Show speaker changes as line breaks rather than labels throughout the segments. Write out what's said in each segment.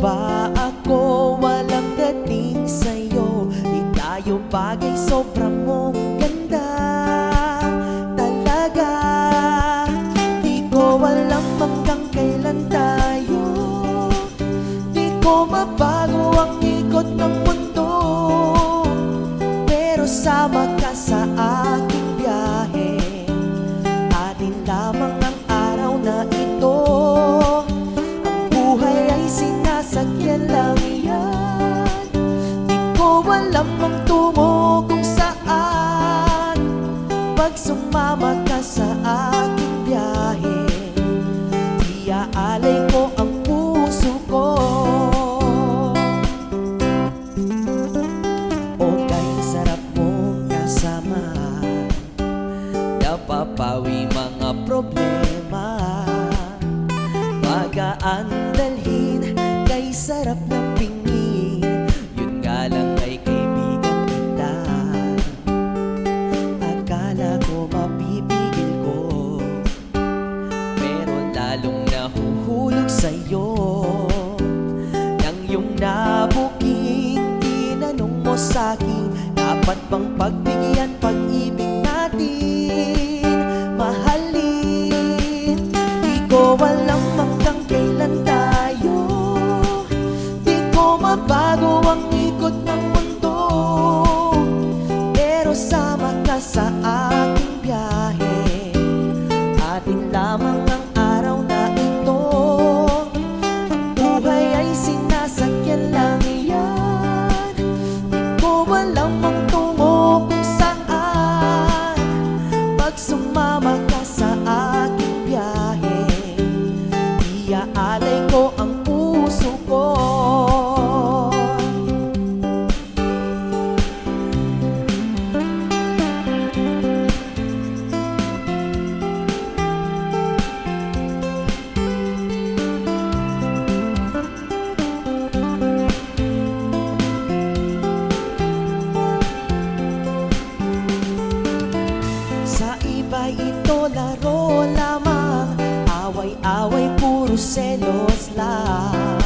ba ako walang dating sa'yo? Di tayo bagay, sobra mong ganda Talaga, di ko alam hanggang kailan tayo. Di ko mabago ang ikot ng mundo. Alam ang tungo kung saan. Pag sumama ka sa aking biyahe. Iaalay ko ang puso ko. O kay sarap mong kasama. Napapawi mga problema. Magaan sa'yo. Nang yung nabuking Tinanong mo sa'kin Dapat bang pagbigyan pag-ibig natin? Mahalin Di ko alam hanggang kailan tayo. Di ko mabago ang iba ito laro lamang. Away-away puro selos lang.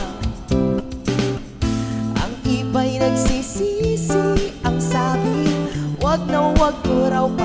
Ang iba'y nagsisisi Ang sabi Wag na wag ko raw pasukan